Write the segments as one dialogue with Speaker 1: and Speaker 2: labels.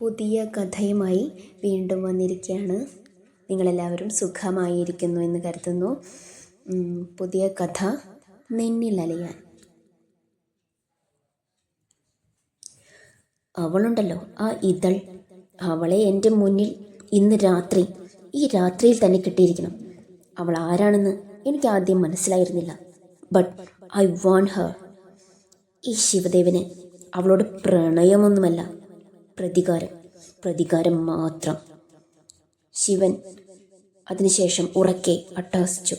Speaker 1: പുതിയ കഥയുമായി വീണ്ടും വന്നിരിക്കുകയാണ്. നിങ്ങളെല്ലാവരും സുഖമായിരിക്കുന്നു എന്ന് കരുതുന്നു. പുതിയ കഥ നിന്നിലലിയാൻ. അവളുണ്ടല്ലോ ആ ഇതൾ. അവളെ എന്റെ മുന്നിൽ ഇന്ന് രാത്രി ഈ രാത്രിയിൽ തന്നെ കിട്ടിയിരിക്കണം. അവൾ ആരാണെന്ന് എനിക്ക് ആദ്യം മനസ്സിലായിരുന്നില്ല. ബട്ട് ഐ വാണ്ട് ഹർ ഈ ശിവദേവന് അവളോട് പ്രണയമൊന്നുമല്ല. പ്രതികാരം. പ്രതികാരം മാത്രം. ശിവൻ അതിനുശേഷം ഉറക്കെ അട്ടഹസിച്ചു.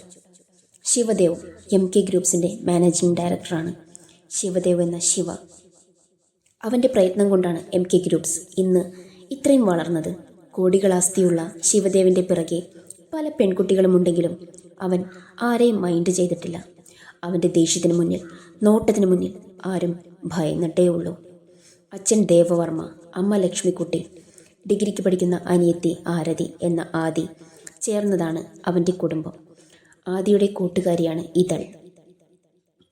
Speaker 1: ശിവദേവ് എം കെ ഗ്രൂപ്പ്സിന്റെ മാനേജിംഗ് ഡയറക്ടറാണ്. ശിവദേവ് എന്ന ശിവ. അവന്റെ പ്രയത്നം കൊണ്ടാണ് എം കെ ഗ്രൂപ്പ്സ് ഇന്ന് ഇത്രയും വളർന്നത്. കോടികൾ ആസ്തിയുള്ള ശിവദേവിന്റെ പിറകെ പല പെൺകുട്ടികളും ഉണ്ടെങ്കിലും അവൻ ആരെയും മൈൻഡ് ചെയ്തിട്ടില്ല. അവന്റെ ദേഷ്യത്തിന് മുന്നിൽ നോട്ടത്തിന് മുന്നിൽ ആരും ഭയന്നിട്ടേ ഉള്ളൂ അച്ഛൻ ദേവവർമ്മ അമ്മ ലക്ഷ്മിക്കുട്ടി. ഡിഗ്രിക്ക് പഠിക്കുന്ന അനിയത്തി ആരതി എന്ന ആദി. ചേർന്നതാണ് അവന്റെ കുടുംബം. ആദിയുടെ കൂട്ടുകാരിയാണ് ഇതൾ.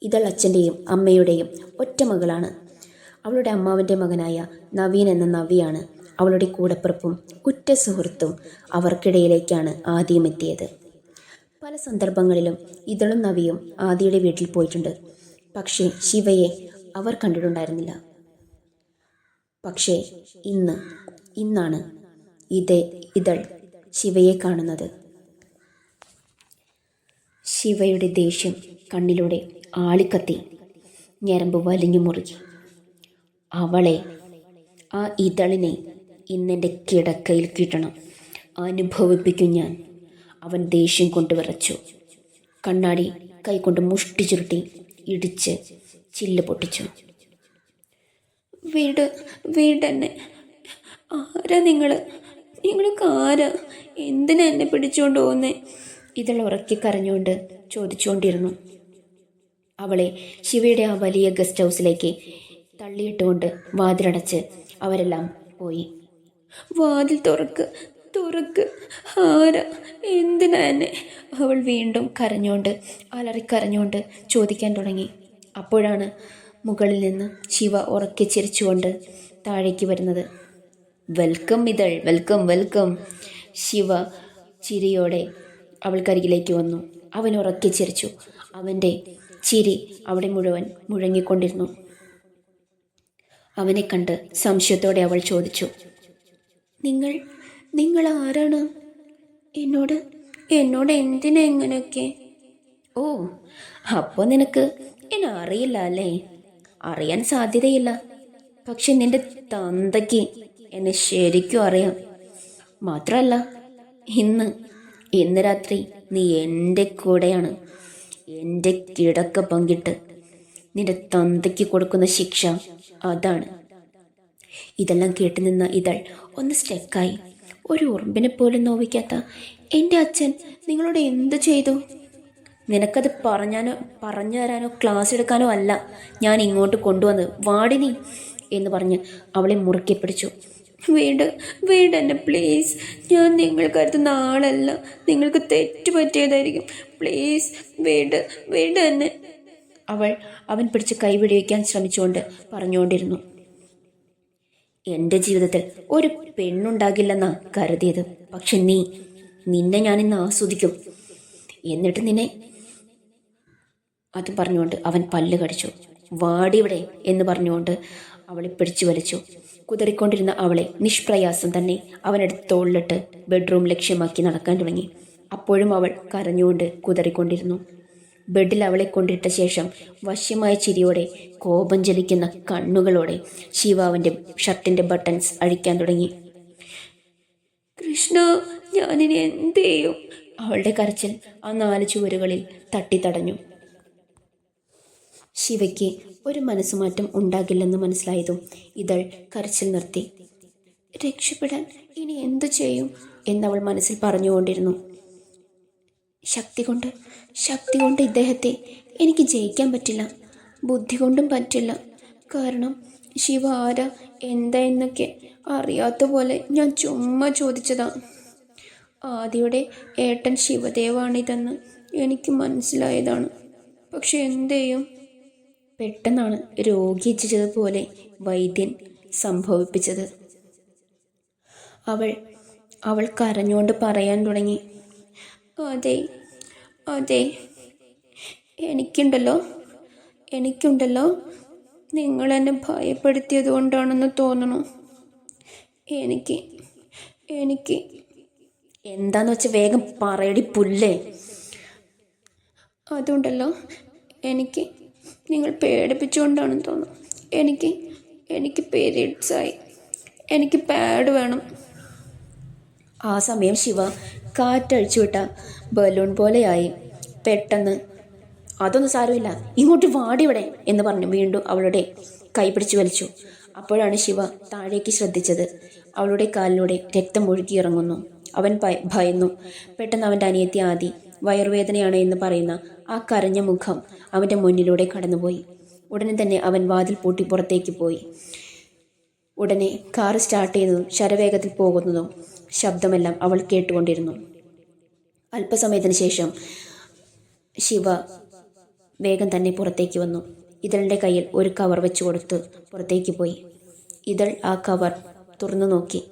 Speaker 1: ഇതൾ അച്ഛന്റെയും അമ്മയുടെയും ഒറ്റ മകളാണ്. അവളുടെ അമ്മാവന്റെ മകനായ നവീൻ എന്ന നവിയാണ് അവളുടെ കൂടപ്പിറപ്പും കുറ്റ സുഹൃത്തും അവർക്കിടയിലേക്കാണ് ആദ്യം എത്തിയത്. പല സന്ദർഭങ്ങളിലും ഇതളും നവിയും ആദിയുടെ വീട്ടിൽ പോയിട്ടുണ്ട്. പക്ഷേ ശിവയെ അവർ കണ്ടിട്ടുണ്ടായിരുന്നില്ല. പക്ഷേ ഇന്ന് ഇന്നാണ് ഇതേ ഇതൾ ശിവയെ കാണുന്നത്. ശിവയുടെ ദേഷ്യം കണ്ണിലൂടെ ആളിക്കത്തി ഞരമ്പ് വലിഞ്ഞു മുറുകി. അവളെ ആ ഇതളിനെ ഇന്നെന്റെ കിടക്കയിൽ കിട്ടണം. അനുഭവിപ്പിക്കും ഞാൻ. അവൻ ദേഷ്യം കൊണ്ട് വിറച്ചു. കണ്ണാടി കൈകൊണ്ട് മുഷ്ടി ചുരുട്ടി ഇടിച്ച് ചില്ല് പൊട്ടിച്ചു. വീട് വീടെന്നെ. ആരാ നിങ്ങൾ നിങ്ങളൊക്കെ ആരാ? എന്തിനാ എന്നെ പിടിച്ചുകൊണ്ട് പോകുന്നേ ഇതൾ ഉറക്കി കരഞ്ഞുകൊണ്ട് ചോദിച്ചുകൊണ്ടിരുന്നു അവളെ ശിവയുടെ ആ വലിയ ഗസ്റ്റ് ഹൗസിലേക്ക് തള്ളിയിട്ടുകൊണ്ട് വാതിലടച്ച് അവരെല്ലാം പോയി. വാതിൽ തുറക്ക് തുറക്ക്. ആരാ? എന്തിനാ എന്നെ? അവൾ വീണ്ടും കരഞ്ഞുകൊണ്ട് അലറിക്കരഞ്ഞുകൊണ്ട് ചോദിക്കാൻ തുടങ്ങി. അപ്പോഴാണ് മുകളിൽ നിന്ന് ശിവ ഉറക്കെ ചിരിച്ചുകൊണ്ട് താഴേക്ക് വരുന്നത്. വെൽക്കം ഇതൾ വെൽക്കം വെൽക്കം ശിവ ചിരിയോടെ അവൾക്കരികിലേക്ക് വന്നു. അവൻ ഉറക്കെ ചിരിച്ചു. അവന്റെ ചിരി അവിടെ മുഴുവൻ മുഴങ്ങിക്കൊണ്ടിരുന്നു. അവനെ കണ്ട് സംശയത്തോടെ അവൾ ചോദിച്ചു നിങ്ങൾ നിങ്ങൾ ആരാണ്? എന്നോട് എന്നോട് എന്തിനാ ഇങ്ങനെയൊക്കെ? ഓ അപ്പോൾ നിനക്ക് എന്നെ അറിയില്ല അല്ലേ? അറിയാൻ സാധ്യതയില്ല. പക്ഷെ നിന്റെ തന്തയ്ക്ക് എന്നെ ശരിക്കും അറിയാം. മാത്രമല്ല ഇന്ന് ഇന്ന് രാത്രി നീ എന്റെ കൂടെയാണ്. എന്റെ കിടക്ക പങ്കിട്ട് നിന്റെ തന്തയ്ക്ക് കൊടുക്കുന്ന ശിക്ഷ അതാണ്. ഇതെല്ലാം കേട്ടു നിന്ന ഇതൾ ഒന്ന് സ്റ്റെക്കായി. ഒരു ഉറുമ്പിനെ പോലും നോവിക്കാത്ത എന്റെ അച്ഛൻ നിങ്ങളോട് എന്ത് ചെയ്തു? നിനക്കത് പറഞ്ഞാനോ പറഞ്ഞു തരാനോ ക്ലാസ് എടുക്കാനോ അല്ല. ഞാൻ ഇങ്ങോട്ട് കൊണ്ടുവന്നത്. വാടിനി എന്ന് പറഞ്ഞ് അവളെ മുറുക്കി പിടിച്ചു. വേണ്ട വേണ്ട എന്നെ പ്ലീസ് ഞാൻ നിങ്ങൾക്കടുത്തുന്ന ആളല്ല നിങ്ങൾക്ക് തെറ്റ് പറ്റിയതായിരിക്കും. പ്ലീസ് വേണ്ട വേണ്ട എന്നെ. അവൾ അവൻ പിടിച്ച് കൈപിടിവയ്ക്കാൻ ശ്രമിച്ചുകൊണ്ട് പറഞ്ഞുകൊണ്ടിരുന്നു. എന്റെ ജീവിതത്തിൽ ഒരു പെണ്ണുണ്ടാകില്ലെന്നാ കരുതിയത്. പക്ഷെ നീ നിന്നെ ഞാൻ ഇന്ന് ആസ്വദിക്കും. എന്നിട്ട് നിന്നെ അത് പറഞ്ഞുകൊണ്ട് അവൻ പല്ല് കടിച്ചു. വാടിവിടെ എന്ന് പറഞ്ഞുകൊണ്ട് അവളെ പിടിച്ചു വലിച്ചു. കുതറിക്കൊണ്ടിരുന്ന അവളെ നിഷ്പ്രയാസം തന്നെ അവനെടുത്ത് തോളിലിട്ട് ബെഡ്റൂം ലക്ഷ്യമാക്കി നടക്കാൻ തുടങ്ങി. അപ്പോഴും അവൾ കരഞ്ഞുകൊണ്ട് കുതറിക്കൊണ്ടിരുന്നു. ബെഡിൽ അവളെ കൊണ്ടിട്ട ശേഷം വശ്യമായ ചിരിയോടെ കോപം ജലിക്കുന്ന കണ്ണുകളോടെ ശിവാവിന്റെ ഷർട്ടിന്റെ ബട്ടൺസ് അഴിക്കാൻ തുടങ്ങി. കൃഷ്ണ ഞാനിനി എന്ത് ചെയ്യും? അവളുടെ കരച്ചിൽ ആ നാല് ചുവരുകളിൽ തട്ടിത്തടഞ്ഞു. ശിവയ്ക്ക് ഒരു മനസ്സുമാറ്റം ഉണ്ടാകില്ലെന്ന് മനസ്സിലായതും ഇതൾ കരച്ചിൽ നിർത്തി. രക്ഷപ്പെടാൻ ഇനി എന്തു ചെയ്യും എന്നവൾ മനസ്സിൽ പറഞ്ഞുകൊണ്ടിരുന്നു. ശക്തി കൊണ്ട് ശക്തി കൊണ്ട് ഇദ്ദേഹത്തെ എനിക്ക് ജയിക്കാൻ പറ്റില്ല. ബുദ്ധി കൊണ്ടും പറ്റില്ല. കാരണം ശിവ ആരാ എന്താ എന്നൊക്കെ അറിയാത്ത പോലെ ഞാൻ ചുമ്മാ ചോദിച്ചതാ. ആദിയുടെ ഏട്ടൻ ശിവദേവാണിതെന്ന് എനിക്ക് മനസ്സിലായതാണ്. പക്ഷെ എന്ത് ചെയ്യും? പെട്ടെന്നാണ് രോഗി ഇച്ഛിച്ചതുപോലെ വൈദ്യൻ സംഭവിപ്പിച്ചത്. അവൾ അവൾ കരഞ്ഞുകൊണ്ട് പറയാൻ തുടങ്ങി. അതെ അതെ എനിക്കുണ്ടല്ലോ എനിക്കുണ്ടല്ലോ. നിങ്ങൾ എന്നെ ഭയപ്പെടുത്തിയത് കൊണ്ടാണെന്ന് തോന്നുന്നു. എനിക്ക് എനിക്ക്. എന്താന്ന് വെച്ചാൽ വേഗം പറയടി പുല്ലേ. അതുണ്ടല്ലോ എനിക്ക് നിങ്ങൾ പേടിപ്പിച്ചുകൊണ്ടാണെന്ന് തോന്നുന്നു. എനിക്ക് എനിക്ക് പീരീഡ്സായി എനിക്ക് പാഡ് വേണം. ആ സമയം ശിവ കാറ്റഴിച്ചുവിട്ട ബലൂൺ പോലെയായി. പെട്ടെന്ന് അതൊന്നും സാരമില്ല ഇങ്ങോട്ട് വാടിവിടെ എന്ന് പറഞ്ഞു വീണ്ടും അവളുടെ കൈ പിടിച്ചു വലിച്ചു. അപ്പോഴാണ് ശിവ താഴേക്ക് ശ്രദ്ധിച്ചത്. അവളുടെ കാലിലൂടെ രക്തം ഒഴുകിയിറങ്ങുന്നു. അവൻ ഭയന്നു. പെട്ടെന്ന് അവന്റെ അനിയത്തി ആദി വയറുവേദനയാണ് എന്ന് പറയുന്ന ആ കരഞ്ഞ മുഖം അവന്റെ മുന്നിലൂടെ കടന്നുപോയി. ഉടനെ തന്നെ അവൻ വാതിൽ പൂട്ടി പുറത്തേക്ക് പോയി. ഉടനെ കാർ സ്റ്റാർട്ട് ചെയ്തതും ശരവേഗത്തിൽ പോകുന്നതും ശബ്ദമെല്ലാം അവൾ കേട്ടുകൊണ്ടിരുന്നു. അല്പസമയത്തിന് ശേഷം ശിവ വേഗം തന്നെ പുറത്തേക്ക് വന്നു. ഇതളിന്റെ കയ്യിൽ ഒരു കവർ വെച്ച് കൊടുത്ത് പുറത്തേക്ക് പോയി. ഇതൾ ആ കവർ തുറന്നു നോക്കി.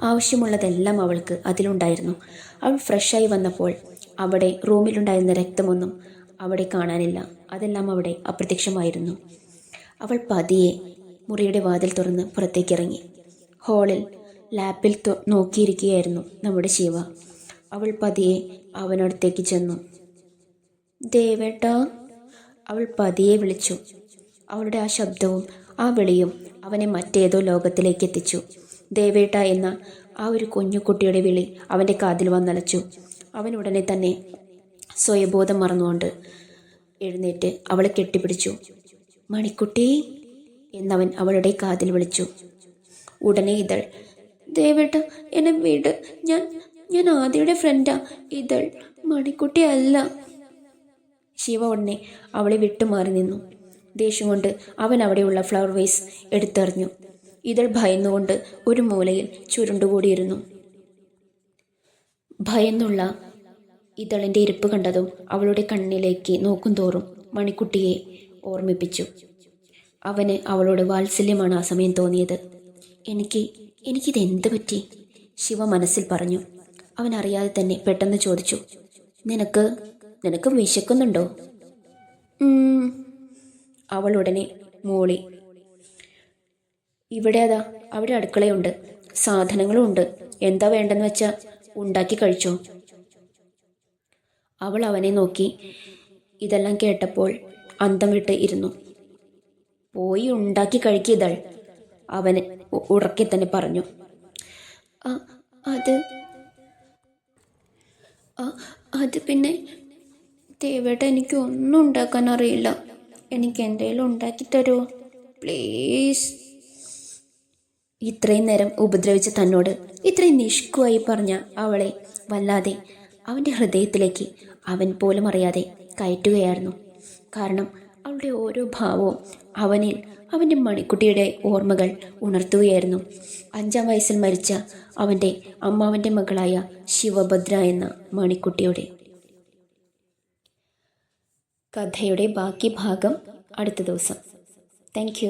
Speaker 1: ആവശ്യമുള്ളതെല്ലാം അവൾക്ക് അതിലുണ്ടായിരുന്നു. അവൾ ഫ്രഷായി വന്നപ്പോൾ അവിടെ റൂമിലുണ്ടായിരുന്ന രക്തമൊന്നും അവിടെ കാണാനില്ല. അതെല്ലാം അവിടെ അപ്രത്യക്ഷമായിരുന്നു. അവൾ പതിയെ മുറിയുടെ വാതിൽ തുറന്ന് പുറത്തേക്കിറങ്ങി. ഹാളിൽ ലാപ്പിൽ നോക്കിയിരിക്കുകയായിരുന്നു നമ്മുടെ ശിവ. അവൾ പതിയെ അവനടുത്തേക്ക് ചെന്നു. ദേവേട്ട അവൾ പതിയെ വിളിച്ചു. അവളുടെ ആ ശബ്ദവും ആ വിളിയും അവനെ മറ്റേതോ ലോകത്തിലേക്ക് എത്തിച്ചു. ദേവേട്ട എന്ന ആ ഒരു കുഞ്ഞു കുട്ടിയുടെ വിളി അവന്റെ കാതിൽ വന്നലച്ചു. അവൻ ഉടനെ തന്നെ സ്വയബോധം മറന്നുകൊണ്ട് എഴുന്നേറ്റ് അവളെ കെട്ടിപ്പിടിച്ചു. മണിക്കുട്ടി എന്നവൻ അവളുടെ കാതിൽ വിളിച്ചു. ഉടനെ ഇതൾ. ദേവേട്ട എന്നെ വീട്. ഞാൻ ഞാൻ ആദ്യയുടെ ഫ്രണ്ടാ ഇതൾ മണിക്കുട്ടി അല്ല. ശിവ ഉടനെ അവളെ വിട്ടുമാറി നിന്നു. ദേഷ്യം കൊണ്ട് അവൻ അവിടെയുള്ള ഫ്ലവർ വേസ് എടുത്തെറിഞ്ഞു. ഇതൾ ഭയന്നുകൊണ്ട് ഒരു മൂലയിൽ ചുരുണ്ടുകൂടിയിരുന്നു. ഭയന്നുള്ള ഇതളിന്റെ ഇരിപ്പ് കണ്ടതും അവളുടെ കണ്ണിലേക്ക് നോക്കും തോറും മണിക്കുട്ടിയെ ഓർമ്മിപ്പിച്ചു. അവന് അവളോട് വാത്സല്യമാണ് ആ സമയം തോന്നിയത്. എനിക്ക് എനിക്കിത് എന്ത് പറ്റി? ശിവ മനസ്സിൽ പറഞ്ഞു. അവൻ അറിയാതെ തന്നെ പെട്ടെന്ന് ചോദിച്ചു. നിനക്ക് നിനക്ക് വിശക്കുന്നുണ്ടോ? അവൾ മോളി. ഇവിടെ അതാ അവിടെ അടുക്കളയുണ്ട്. സാധനങ്ങളും ഉണ്ട്. എന്താ വേണ്ടെന്ന് വെച്ചാൽ ഉണ്ടാക്കി കഴിച്ചോ? അവൾ അവനെ നോക്കി. ഇതെല്ലാം കേട്ടപ്പോൾ അന്തം വിട്ട് ഇരുന്നു. പോയി ഉണ്ടാക്കി കഴിക്കിതൾ അവന് ഉറക്കി തന്നെ പറഞ്ഞു. "ആ, അത് അത് പിന്നെ ദേവേട്ട എനിക്ക് ഒന്നും ഉണ്ടാക്കാൻ അറിയില്ല. എനിക്ക് എന്തെങ്കിലും ഉണ്ടാക്കി തരുമോ പ്ലീസ്. ഇത്രയും നേരം ഉപദ്രവിച്ച തന്നോട് ഇത്രയും നിഷ്കുവായി പറഞ്ഞ അവളെ വല്ലാതെ അവന്റെ ഹൃദയത്തിലേക്ക് അവൻ പോലും അറിയാതെ കയറ്റുകയായിരുന്നു. കാരണം അവളുടെ ഓരോ ഭാവവും അവനിൽ അവന്റെ മണിക്കുട്ടിയുടെ ഓർമ്മകൾ ഉണർത്തുകയായിരുന്നു. അഞ്ചാം വയസ്സിൽ മരിച്ച അവന്റെ അമ്മാവന്റെ മകളായ ശിവഭദ്ര എന്ന മണിക്കുട്ടിയുടെ കഥയുടെ ബാക്കി ഭാഗം അടുത്ത ദിവസം. താങ്ക്